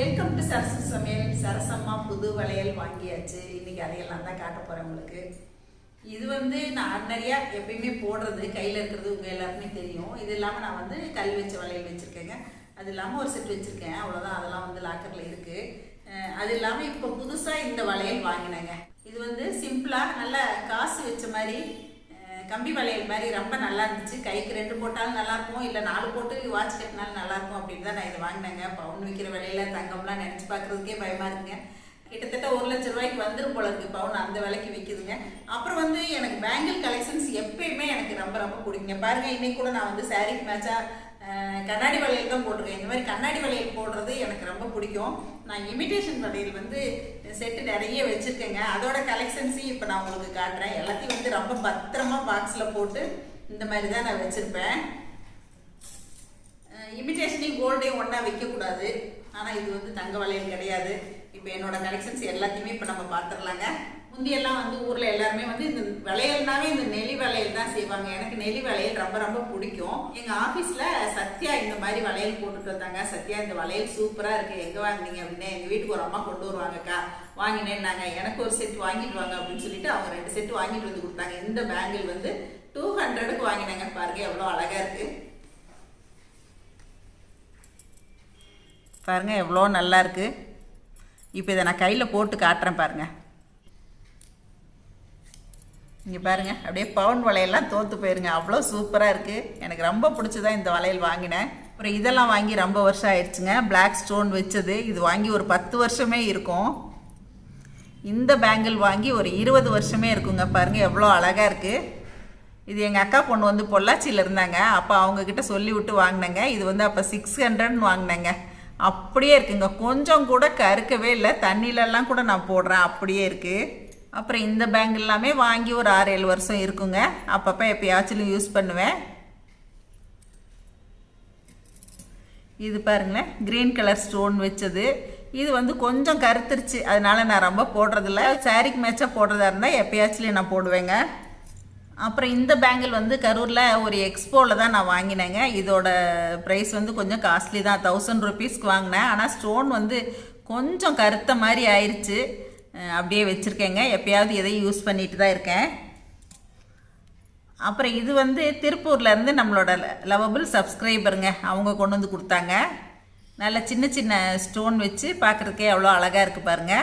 Welcome to Sarasu சமையல் சரசம்மா புது வளையல் வாங்கியாச்சு. இன்னைக்கு அதையெல்லாம் தான் காட்ட போறேன் உங்களுக்கு. இது வந்து நான் ஆர்டினரியாக எப்பயுமே போடுறது கையில் இருக்கிறது உங்கள் எல்லாருக்குமே தெரியும். இது இல்லாமல் நான் வந்து கல் வச்ச வளையல் வச்சுருக்கேங்க. அது இல்லாமல் ஒரு செட் வச்சுருக்கேன். அவ்வளோதான் அதெல்லாம் வந்து லாக்கரில் இருக்குது அது இல்லாமல் இப்போ புதுசாக இந்த வளையல் வாங்கினேங்க. இது வந்து சிம்பிளாக நல்ல காசு வச்ச மாதிரி கம்பி வளையல் மாதிரி ரொம்ப நல்லா இருந்துச்சு. கைக்கு ரெண்டு போட்டாலும் நல்லா இருக்கும். இல்லை நாலு போட்டு வாட்ச் கட்டினாலும் நல்லா இருக்கும் அப்படின்னு தான் நான் இதை வாங்கினேங்க. பவுன் விற்கிற விலையில தங்கம்லாம் நினச்சி பார்க்குறதுக்கே பயமா இருக்குங்க. கிட்டத்தட்ட ஒரு லட்ச ரூபாய்க்கு வந்துடும் போல இருக்கு பவுன் அந்த விலைக்கு விற்கிதுங்க அப்புறம் வந்து எனக்கு பேங்கிள் கலெக்ஷன்ஸ் எப்பயுமே எனக்கு ரொம்ப ரொம்ப பிடிக்குங்க. பாருங்க இன்னைக்கு கூட நான் வந்து சாரிக்கு மேட்சா கண்ணாடி வளையல் தான் போட்டிருக்கேன். இந்த மாதிரி கண்ணாடி வளையல் போடுறது எனக்கு ரொம்ப பிடிக்கும். நான் இமிட்டேஷன் வளையல் வந்து செட்டு நிறைய வச்சுருக்கேங்க. அதோட கலெக்ஷன்ஸையும் இப்போ நான் உங்களுக்கு காட்டுறேன். எல்லாத்தையும் வந்து ரொம்ப பத்திரமா பாக்ஸில் போட்டு இந்த மாதிரி தான் நான் வச்சுருப்பேன். இமிட்டேஷனையும் கோல்டையும் ஒன்றா வைக்கக்கூடாது. ஆனால் இது வந்து தங்க வளையல் கிடையாது. இப்போ என்னோட கலெக்ஷன்ஸ் எல்லாத்தையுமே இப்போ நம்ம பார்த்துடலாங்க. முந்தியெல்லாம் வந்து ஊரில் எல்லாருமே வந்து இந்த வளையல்னாவே இந்த நெலி வளையல் தான் செய்வாங்க. எனக்கு நெலி வளையல் ரொம்ப ரொம்ப பிடிக்கும். எங்கள் ஆஃபீஸில் சத்யா இந்த மாதிரி வளையல் போட்டுட்டு வந்தாங்க. சத்யா இந்த வளையல் சூப்பராக இருக்குது எங்கே வாங்கினீங்க அப்படின்னா எங்கள் வீட்டுக்கு ஒரு அம்மா கொண்டு வருவாங்கக்கா. வாங்கினேன்னாங்க. எனக்கு ஒரு செட் வாங்கிட்டு வாங்க அப்படின்னு சொல்லிட்டு அவங்க ரெண்டு செட் வாங்கிட்டு வந்து கொடுத்தாங்க. இந்த பேங்கிள் வந்து டூ ஹண்ட்ரடுக்கு வாங்கினாங்க. பாருங்க எவ்வளோ அழகாக இருக்குது பாருங்கள் எவ்வளோ நல்லா இருக்குது இப்போ இதை நான் கையில் போட்டு காட்டுறேன் பாருங்கள் இங்கே பாருங்க அப்படியே பவுன் வளையல்லாம் தோற்று போயிருங்க. அவ்வளோ சூப்பராக இருக்குது எனக்கு ரொம்ப பிடிச்சதா இந்த வளையல் வாங்கினேன். அப்புறம் இதெல்லாம் வாங்கி ரொம்ப வருஷம் ஆயிடுச்சுங்க. பிளாக் ஸ்டோன் வச்சது. இது வாங்கி ஒரு பத்து வருஷமே இருக்கும். இந்த பேங்கிள் வாங்கி ஒரு இருபது வருஷமே இருக்குங்க. பாருங்கள் எவ்வளோ அழகாக இருக்குது இது எங்கள் அக்கா பொண்ணு வந்து பொள்ளாச்சியில் இருந்தாங்க. அப்போ அவங்கக்கிட்ட சொல்லி விட்டு வாங்கினேங்க. இது வந்து அப்போ சிக்ஸ் ஹண்ட்ரட்னு வாங்கினேங்க. அப்படியே இருக்குங்க. கொஞ்சம் கூட கருக்கவே இல்லை. தண்ணியிலலாம் கூட நான் போடுறேன். அப்படியே இருக்குது அப்புறம் இந்த பேங்க் எல்லாமே வாங்கி ஒரு ஆறு ஏழு வருஷம் இருக்குங்க. அப்பப்போ எப்பயாச்சும் யூஸ் பண்ணுவேன். இது பாருங்களேன் க்ரீன் கலர் ஸ்டோன் வச்சது. இது வந்து கொஞ்சம் கருத்துருச்சு. அதனால நான் ரொம்ப போடுறதில்ல. சாரிக்கு மேட்சாக போடுறதா இருந்தால் எப்பயாச்சும் நான் போடுவேங்க. அப்புறம் இந்த பேங்கிள் வந்து கரூரில் ஒரு எக்ஸ்போவில் தான் நான் வாங்கினேங்க. இதோட ப்ரைஸ் வந்து கொஞ்சம் காஸ்ட்லி தான். தௌசண்ட் ருபீஸ்க்கு வாங்கினேன். ஆனால் ஸ்டோன் வந்து கொஞ்சம் கருத்த மாதிரி ஆயிடுச்சு அப்படியே வச்சுருக்கேங்க. எப்பயாவது எதையும் யூஸ் பண்ணிட்டு தான் இருக்கேன். அப்புறம் இது வந்து திருப்பூர்லேருந்து நம்மளோட லவபிள் சப்ஸ்கிரைபருங்க. அவங்க கொண்டு வந்து கொடுத்தாங்க. நல்ல சின்ன சின்ன ஸ்டோன் வச்சு பார்க்குறதுக்கே எவ்வளோ அழகாக இருக்குது பாருங்க.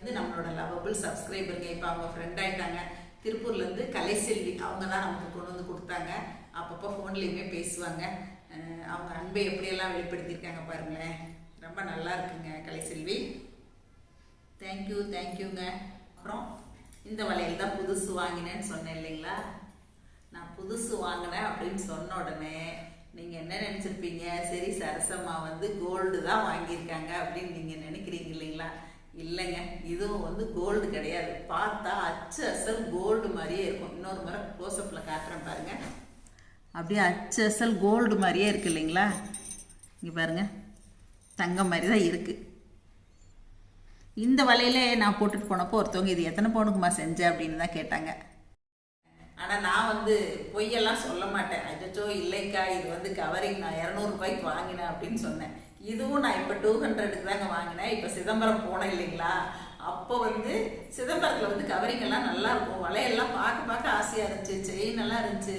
இது நம்மளோட லவபிள் சப்ஸ்கிரைபருங்க. இப்போ அவங்க ஃப்ரெண்ட் ஆகிட்டாங்க திருப்பூர்லேருந்து கலைசெல்வி அவங்க தான் நமக்கு கொண்டு வந்து கொடுத்தாங்க. அப்பப்போ ஃபோன்லேயுமே பேசுவாங்க. அவங்க அன்பை எப்படியெல்லாம் வெளிப்படுத்தியிருக்காங்க பாருங்களேன். ரொம்ப நல்லா இருக்குங்க கலைசெல்வி. தேங்க்யூ தேங்க்யூங்க அப்புறம் இந்த வளையல் தான் புதுசு வாங்கினேன்னு சொன்னேன் இல்லைங்களா? நான் புதுசு வாங்கினேன் அப்படின்னு சொன்ன உடனே நீங்கள் என்ன நினச்சிருப்பீங்க? சரி சரசம்மா வந்து கோல்டு தான் வாங்கியிருக்காங்க அப்படின்னு நீங்கள் நினைக்கிறீங்க இல்லைங்களா? இல்லைங்க இதுவும் வந்து கோல்டு கிடையாது. பார்த்தா அச்சு அசல் கோல்டு மாதிரியே இருக்கும். இன்னொரு முறை க்ளோஸ்அப்பில் காட்டுறேன் பாருங்க. அப்படியே அச்சு அசல் கோல்டு மாதிரியே இருக்கு இல்லைங்களா? இங்கே பாருங்கள் தங்கம் மாதிரி தான் இருக்குது இந்த வலையில நான் போட்டுட்டு போனப்போ ஒருத்தவங்க இது எத்தனை பவுனுக்குமா செஞ்ச? அப்படின்னு தான் கேட்டாங்க. ஆனால் நான் வந்து பொய்யெல்லாம் சொல்ல மாட்டேன். அச்சோ இல்லைக்கா இது வந்து கவரிங். நான் இரநூறுபாய்க்கு வாங்கினேன் அப்படின்னு சொன்னேன். இதுவும் நான் இப்போ டூ ஹண்ட்ரடுக்கு தாங்க வாங்கினேன். இப்போ சிதம்பரம் போனேன் இல்லைங்களா? அப்போ வந்து சிதம்பரத்தில் வந்து கவரிங் எல்லாம் நல்லா இருக்கும். வலையெல்லாம் பார்க்க பார்க்க ஆசையாக இருந்துச்சு. செயின் எல்லாம் இருந்துச்சு.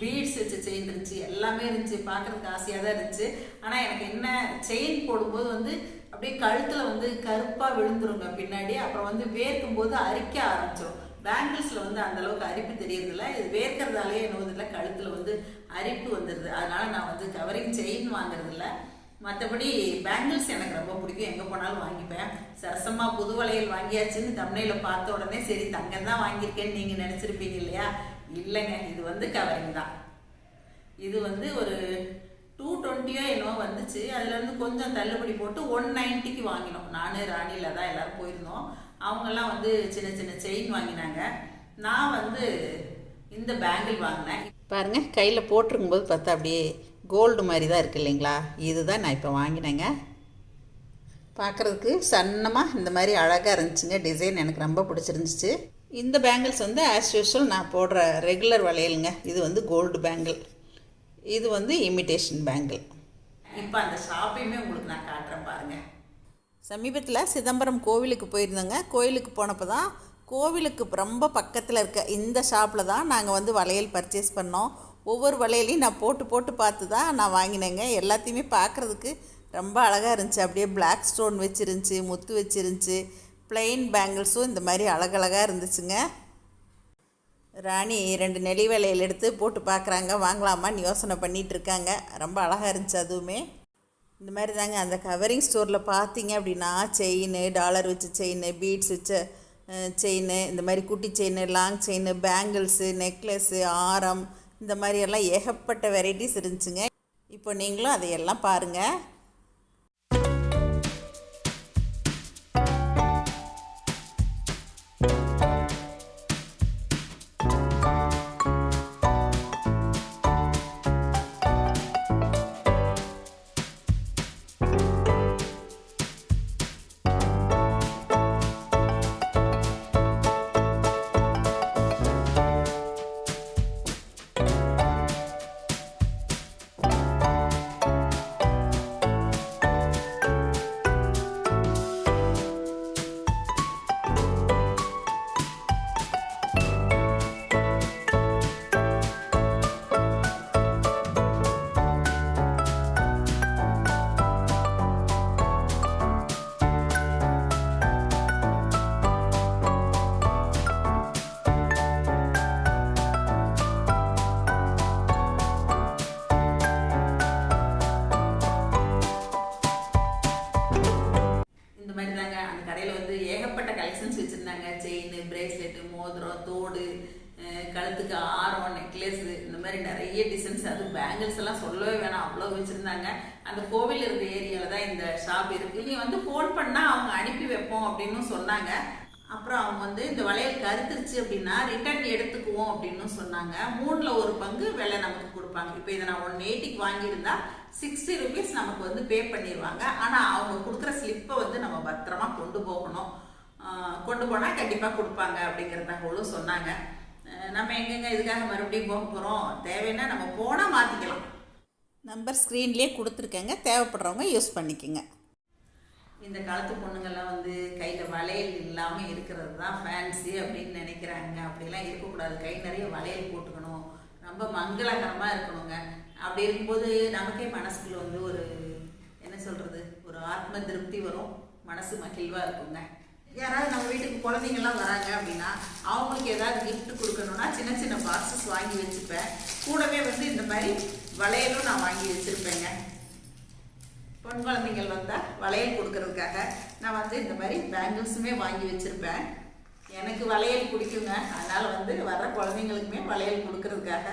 பீட்ஸ் வச்ச செயின் இருந்துச்சு. எல்லாமே இருந்துச்சு. பார்க்குறதுக்கு ஆசையாக தான் இருந்துச்சு. ஆனால் எனக்கு என்ன செயின் போடும்போது வந்து அப்படியே கழுத்தில் வந்து கருப்பாக விழுந்துருங்க பின்னாடி. அப்புறம் வந்து வேர்க்கும் போது அரிக்க ஆரம்பிச்சிடும் பேங்கிள்ஸில் வந்து அந்த அளவுக்கு அரிப்பு தெரியறதில்ல. இது வேர்க்கிறதாலே என்னவதில்ல கழுத்தில் வந்து அரிப்பு வந்துடுது அதனால நான் வந்து கவரிங் செயின் வாங்குறதில்ல. மற்றபடி பேங்கிள்ஸ் எனக்கு ரொம்ப பிடிக்கும். எங்கே போனாலும் வாங்கிப்பேன். சரசமா புது வளையல் வாங்கியாச்சுன்னு தமிழில் பார்த்த உடனே சரி தங்கம் தான் வாங்கியிருக்கேன்னு நீங்கள் நினச்சிருப்பீங்க இல்லையா? இல்லைங்க இது வந்து கவரிங் தான். இது வந்து ஒரு டூ டுவெண்ட்டியோ என்னவோ வந்துச்சு. அதுலேருந்து கொஞ்சம் தள்ளுபடி போட்டு ஒன் நைன்ட்டிக்கு வாங்கினோம். நான் ராணியில் தான் எல்லோரும் போயிருந்தோம். அவங்கெல்லாம் வந்து சின்ன சின்ன செயின் வாங்கினாங்க. நான் வந்து இந்த பேங்கிள் வாங்கினேன். பாருங்கள் கையில் போட்டிருக்கும்போது பார்த்தா அப்படியே கோல்டு மாதிரி தான் இருக்குது இல்லைங்களா? இதுதான் நான் இப்போ வாங்கினேங்க. பார்க்குறதுக்கு சன்னமாக இந்த மாதிரி அழகாக இருந்துச்சுங்க. டிசைன் எனக்கு ரொம்ப பிடிச்சிருந்துச்சு. இந்த பேங்கிள்ஸ் வந்து ஆஸ் யூஷுவல் நான் போடுற ரெகுலர் வளையலுங்க. இது வந்து கோல்டு பேங்கிள் இது வந்து இமிடேஷன் பேங்கிள் இப்போ அந்த ஷாப்பையுமே உங்களுக்கு நான் காட்டுறேன் பாருங்க. சமீபத்தில் சிதம்பரம் கோவிலுக்கு போயிருந்தோங்க. கோவிலுக்கு போனப்போ தான் கோவிலுக்கு ரொம்ப பக்கத்தில் இருக்க இந்த ஷாப்பில் தான் நாங்கள் வந்து வளையல் பர்ச்சேஸ் பண்ணோம். ஒவ்வொரு வளையலையும் நான் போட்டு போட்டு பார்த்து தான் நான் வாங்கினேங்க. எல்லாத்தையுமே பார்க்குறதுக்கு ரொம்ப அழகாக இருந்துச்சு. அப்படியே Black ஸ்டோன் வச்சிருந்துச்சு முத்து வச்சிருந்துச்சு plain பேங்கிள்ஸும் இந்த மாதிரி அழகழகாக இருந்துச்சுங்க. ராணி ரெண்டு நெளி வேலையில் எடுத்து போட்டு பார்க்குறாங்க. வாங்கலாமான்னு யோசனை பண்ணிகிட்டு இருக்காங்க ரொம்ப அழகாக இருந்துச்சு அதுவுமே. இந்த மாதிரி தாங்க அந்த கவரிங் ஸ்டோரில் பார்த்தீங்க அப்படின்னா செயின் டாலர் வச்ச செயின் பீட்ஸ் வச்ச செயின் இந்த மாதிரி குட்டி chain long chain bangles necklace ஆரம் இந்த மாதிரியெல்லாம் ஏகப்பட்ட வெரைட்டிஸ் இருந்துச்சுங்க. இப்போ நீங்களும் அதையெல்லாம் பாருங்கள் செயின் பிரேஸ்லெட்டு மோதிரம் தோடு கழுத்துக்கு ஆரம் நெக்லஸ் இந்த மாதிரி நிறைய டிசைன்ஸ் அது பேங்கிள்ஸ் எல்லாம் சொல்லவே வேணாம். அவ்வளோ வச்சுருந்தாங்க. அந்த கோவில் இருக்கிற ஏரியாவில் தான் இந்த ஷாப் இருக்குது நீ வந்து ஃபோன் பண்ணால் அவங்க அனுப்பி வைப்போம் அப்படின்னு சொன்னாங்க. அப்புறம் அவங்க வந்து இந்த வளையல் கருத்துருச்சு அப்படின்னா ரிட்டர்ன் எடுத்துக்குவோம் அப்படின்னு சொன்னாங்க. மூணில் ஒரு பங்கு விலை நமக்கு கொடுப்பாங்க. இப்போ இதை நான் ஒன் எயிட்டிக்கு வாங்கியிருந்தா சிக்ஸ்டி ருபீஸ் நமக்கு வந்து பே பண்ணிடுவாங்க ஆனால் அவங்க கொடுக்குற ஸ்லிப்பை வந்து நம்ம பத்திரமா கொண்டு போகணும். கொண்டு போனால் கண்டிப்பாக கொடுப்பாங்க அப்படிங்கிற தகவலும் சொன்னாங்க. நம்ம எங்கெங்க இதுக்காக மறுபடியும் போக போகிறோம் தேவைன்னா நம்ம போனால் மாற்றிக்கலாம் நம்பர் ஸ்க்ரீன்லேயே கொடுத்துருக்கேங்க. தேவைப்படுறவங்க யூஸ் பண்ணிக்கோங்க. இந்த காலத்து பொண்ணுங்கள்லாம் வந்து கையில் வளையல் இல்லாமல் இருக்கிறது தான் ஃபேன்சி அப்படின்னு நினைக்கிறாங்க. அப்படிலாம் இருக்கக்கூடாது. கை நிறைய வளையல் போட்டுக்கணும். ரொம்ப மங்களகரமாக இருக்கணுங்க. அப்படி இருக்கும்போது நமக்கே மனசுக்குள்ள வந்து ஒரு என்ன சொல்கிறது ஒரு ஆத்ம திருப்தி வரும். மனசு மகிழ்வாக இருக்குங்க. யாராவது நம்ம வீட்டுக்கு குழந்தைங்கள்லாம் வராங்க அப்படின்னா அவங்களுக்கு ஏதாவது கிஃப்ட் கொடுக்கணும்னா சின்ன சின்ன பாக்ஸஸ் வாங்கி வச்சுப்பேன். கூடவே வந்து இந்த மாதிரி வளையலும் நான் வாங்கி வச்சுருப்பேங்க. பொன் குழந்தைங்கள் வந்தால் வளையல் கொடுக்கறதுக்காக நான் வந்து இந்த மாதிரி பேங்கிள்ஸுமே வாங்கி வச்சுருப்பேன். எனக்கு வளையல் பிடிக்குங்க. அதனால் வந்து வர்ற குழந்தைங்களுக்குமே வளையல் கொடுக்கறதுக்காக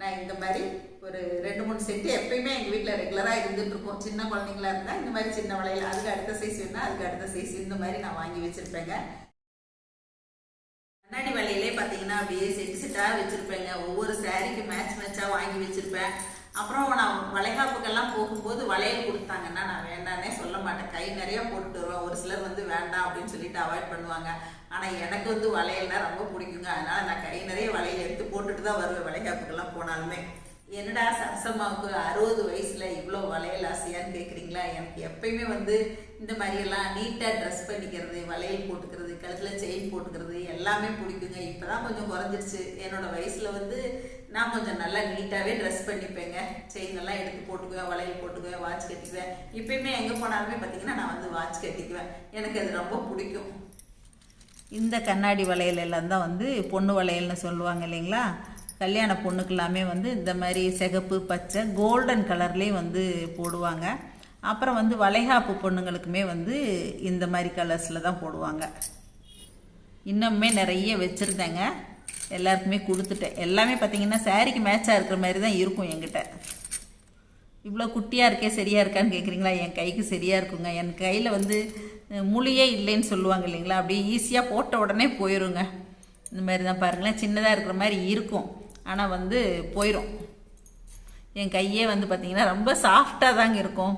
நான் இந்த மாதிரி ஒரு ரெண்டு மூணு செட்டு எப்பயுமே எங்கள் வீட்டில் ரெகுலராக இருந்துட்டு இருக்கும் சின்ன குழந்தைங்களா இருந்தால் இந்த மாதிரி சின்ன வளையல் அதுக்கு அடுத்த சைஸ் வேணா அதுக்கு அடுத்த சைஸ் இந்த மாதிரி நான் வாங்கி வச்சுருப்பேங்க. கண்ணாடி வளையலே பார்த்தீங்கன்னா அப்படியே செட்டு செட்டாக வச்சுருப்பேங்க. ஒவ்வொரு சாரீக்கு மேட்ச் மேட்சாக வாங்கி வச்சுருப்பேன். அப்புறம் நான் வளைகாப்புக்கெல்லாம் போகும்போது வளையல் கொடுத்தாங்கன்னா நான் வேண்டானே சொல்ல மாட்டேன். கை நிறையா போட்டுட்டு வருவேன். ஒரு சிலர் வந்து வேண்டாம் அப்படின்னு சொல்லிட்டு அவாய்ட் பண்ணுவாங்க. ஆனால் எனக்கு வந்து வளையல்னா ரொம்ப பிடிக்குங்க. அதனால நான் கை நிறைய வளையல் எடுத்து போட்டுட்டு தான் வருவேன் வளைகாப்புக்கெல்லாம் போனாலுமே. என்னடா சரசம்மாவுக்கு அறுபது வயசுல இவ்வளோ வளையல் ஆசையான்னு கேட்குறீங்களா எனக்கு எப்பயுமே வந்து இந்த மாதிரியெல்லாம் நீட்டாக ட்ரெஸ் பண்ணிக்கிறது வளையல் போட்டுக்கிறது கழுத்தில் செயின் போட்டுக்கிறது எல்லாமே பிடிக்குங்க. இப்போ தான் கொஞ்சம் குறைஞ்சிருச்சு. என்னோட வயசில் வந்து நான் கொஞ்சம் நல்லா நீட்டாகவே ட்ரெஸ் பண்ணிப்பேங்க. செயின் எல்லாம் எடுத்து போட்டுக்குவேன் வளையல் போட்டுக்குவேன் வாட்ச் கட்டிக்குவேன். இப்பயுமே எங்கே போனாலுமே பார்த்தீங்கன்னா நான் வந்து வாட்ச் கட்டிக்குவேன். எனக்கு அது ரொம்ப பிடிக்கும். இந்த கண்ணாடி வளையல் எல்லாம் தான் வந்து பொண்ணு வளையல்னு சொல்லுவாங்க இல்லைங்களா? கல்யாண பொண்ணுக்கு எல்லாமே வந்து இந்த மாதிரி சிகப்பு பச்சை கோல்டன் கலர்லேயும் வந்து போடுவாங்க. அப்புறம் வந்து வளைகாப்பு பொண்ணுங்களுக்குமே வந்து இந்த மாதிரி கலர்ஸில் தான் போடுவாங்க. இன்னுமே நிறைய வச்சுருந்தேங்க. எல்லாருக்குமே கொடுத்துட்டேன். எல்லாமே பார்த்தீங்கன்னா சாரிக்கு மேட்சாக இருக்கிற மாதிரி தான் இருக்கும் என்கிட்ட. இவ்வளோ குட்டியாக இருக்கே சரியாக இருக்கான்னு கேட்குறீங்களா என் கைக்கு சரியாக இருக்குங்க. என் கையில் வந்து முழியே இல்லைன்னு சொல்லுவாங்க இல்லைங்களா? அப்படியே ஈஸியாக போட்ட உடனே போயிருங்க. இந்த மாதிரி தான் பாருங்களேன். சின்னதாக இருக்கிற மாதிரி இருக்கும். ஆனால் வந்து போயிடும் என் கையே வந்து பார்த்திங்கன்னா ரொம்ப சாஃப்டாக தாங்க இருக்கும்.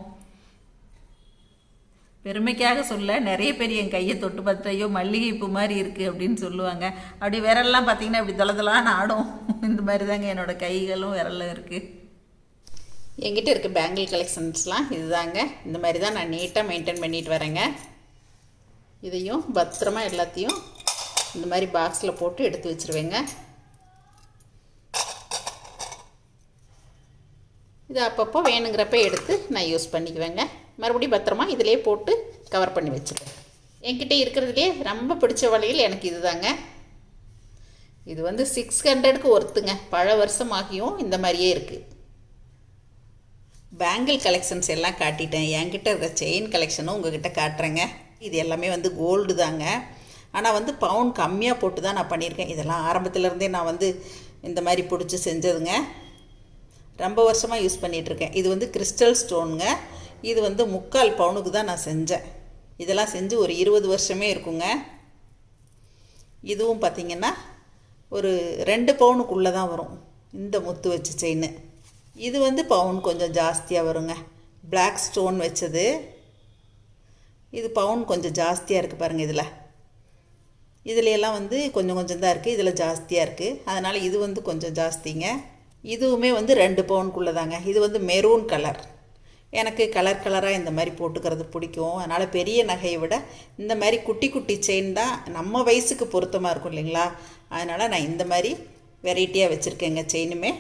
பெருமைக்காக சொல்ல நிறைய பேர் என் கையை தொட்டு பார்த்துட்டு ஐயோ மல்லிகை பூ மாதிரி இருக்குது அப்படின்னு சொல்லுவாங்க. அப்படி விரல்லாம் பார்த்தீங்கன்னா இப்படி தொலைதலான்னு ஆடும். இந்த மாதிரி தாங்க என்னோடய கைகளும் விரலும் இருக்குது என்கிட்ட இருக்க பேங்கிள் கலெக்ஷன்ஸ்லாம் இதுதாங்க. இந்த மாதிரி தான் நான் நீட்டாக மெயின்டைன் பண்ணிட்டு வரேங்க. இதையும் பத்திரமா எல்லாத்தையும் இந்த மாதிரி பாக்ஸில் போட்டு எடுத்து வச்சுருவேங்க. இது அப்பப்போ வேணுங்கிறப்ப எடுத்து நான் யூஸ் பண்ணிக்குவேங்க. மறுபடியும் பத்திரமா இதிலே போட்டு கவர் பண்ணி வச்சுருவேன் என்கிட்ட இருக்கிறதுலே ரொம்ப பிடிச்ச வளையல் எனக்கு இதுதாங்க. இது வந்து சிக்ஸ் ஹண்ட்ரடுக்கு ஒருத்துங்க. பல வருஷமாகியும் இந்த மாதிரியே இருக்குது பேங்கிள் கலெக்ஷன்ஸ் எல்லாம் காட்டிட்டேன். என்கிட்ட இருக்கிற செயின் கலெக்ஷனும் உங்ககிட்ட காட்டுறேங்க. இது எல்லாமே வந்து கோல்டு தாங்க. ஆனால் வந்து பவுன் கம்மியாக போட்டு தான் நான் பண்ணியிருக்கேன். இதெல்லாம் ஆரம்பத்துலேருந்தே நான் வந்து இந்த மாதிரி பிடிச்சி செஞ்சதுங்க. ரொம்ப வருஷமாக யூஸ் பண்ணிகிட்ருக்கேன் இது வந்து கிறிஸ்டல் ஸ்டோனுங்க இது வந்து முக்கால் பவுனுக்கு தான் நான் செஞ்சேன். இதெல்லாம் செஞ்சு ஒரு இருபது வருஷமே இருக்குங்க. இதுவும் பார்த்திங்கன்னா ஒரு ரெண்டு பவுனுக்குள்ளே தான் வரும். இந்த முத்து வச்ச செயின் இது வந்து பவுன் கொஞ்சம் ஜாஸ்தியாக வருங்க. பிளாக் ஸ்டோன் வச்சது. இது பவுன் கொஞ்சம் ஜாஸ்தியாக இருக்குது பாருங்கள் இதில். இதுலையெல்லாம் வந்து கொஞ்சம் கொஞ்சம் தான் இருக்குது இதில் ஜாஸ்தியாக இருக்குது அதனால் இது வந்து கொஞ்சம் ஜாஸ்திங்க. இதுவுமே வந்து ரெண்டு பவுனுக்குள்ளே தாங்க. இது வந்து மெரூன் கலர். எனக்கு கலர் கலராக இந்த மாதிரி போட்டுக்கிறது பிடிக்கும். அதனால் பெரிய நகையை விட இந்த மாதிரி குட்டி குட்டி செயின் தான் நம்ம வயசுக்கு பொருத்தமாக இருக்கும் இல்லைங்களா? அதனால் நான் இந்த மாதிரி வெரைட்டியாக வச்சுருக்கேங்க செயினுமே.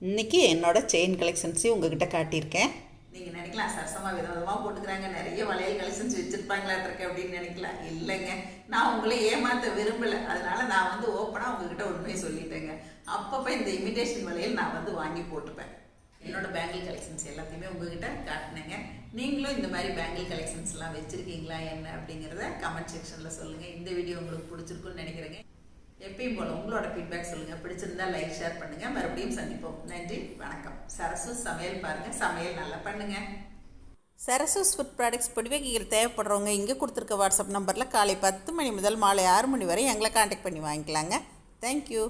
இன்றைக்கி என்னோடய செயின் கலெக்ஷன்ஸையும் உங்ககிட்ட காட்டியிருக்கேன். நீங்கள் நினைக்கலாம் சரசமாக விதவிதமாக போட்டுக்கிறாங்க. நிறைய வளையல் கலெக்ஷன்ஸ் வச்சுருப்பாங்களாட்டிருக்கு அப்படின்னு நினைக்கலாம். இல்லைங்க. நான் உங்களை ஏமாற்ற விரும்பலை. அதனால நான் வந்து ஓப்பனாக உங்ககிட்ட உண்மையை சொல்லிட்டேங்க. அப்பப்போ இந்த இமிட்டேஷன் வலையில் நான் வந்து வாங்கி போட்டுப்பேன். என்னோட பேங்கிள் கலெக்ஷன்ஸ் எல்லாத்தையுமே உங்ககிட்ட காட்டினேங்க. நீங்களும் இந்த மாதிரி பேங்கிள் கலெக்ஷன்ஸ்லாம் வச்சுருக்கீங்களா என்ன அப்படிங்கிறத கமெண்ட் செக்ஷனில் சொல்லுங்கள் இந்த வீடியோ உங்களுக்கு பிடிச்சிருக்குன்னு நினைக்கிறேங்க. எப்பயும் போல உங்களோட ஃபீட்பேக் சொல்லுங்கள் பிடிச்சிருந்தா லைக் ஷேர் பண்ணுங்கள் மறுபடியும் சந்திப்போம். நன்றி வணக்கம். சரசு சமையல் பாருங்கள் சமையல் நல்லா பண்ணுங்கள் சரசஸ் ஃபுட் ப்ராடக்ட்ஸ் பொடிவகைகள் தேவைப்படுறவங்க இங்கே கொடுத்துருக்க வாட்ஸ்அப் நம்பரில் காலை பத்து மணி முதல் மாலை ஆறு மணி வரை எங்களை காண்டாக்ட் பண்ணி வாங்கிக்கலாங்க. தேங்க்யூ